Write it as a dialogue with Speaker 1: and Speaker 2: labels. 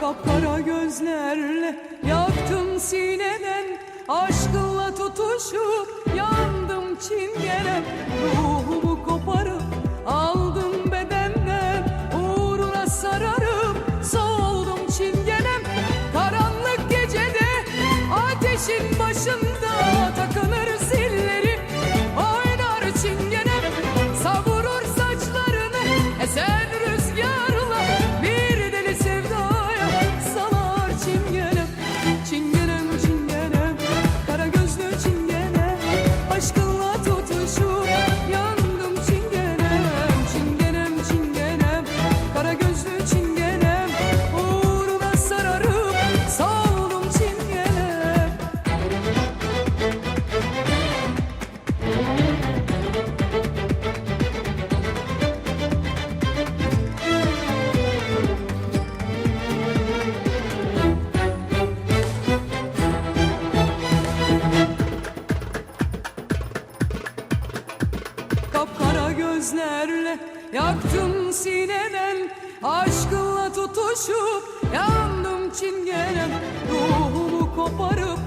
Speaker 1: Kapkara gözlerle yaktım sineden Aşkınla tutuşup yandım çingenem Ruhum gözlerle Yaktım sineden Aşkınla tutuşup Yandım çingenem. Ruhumu koparıp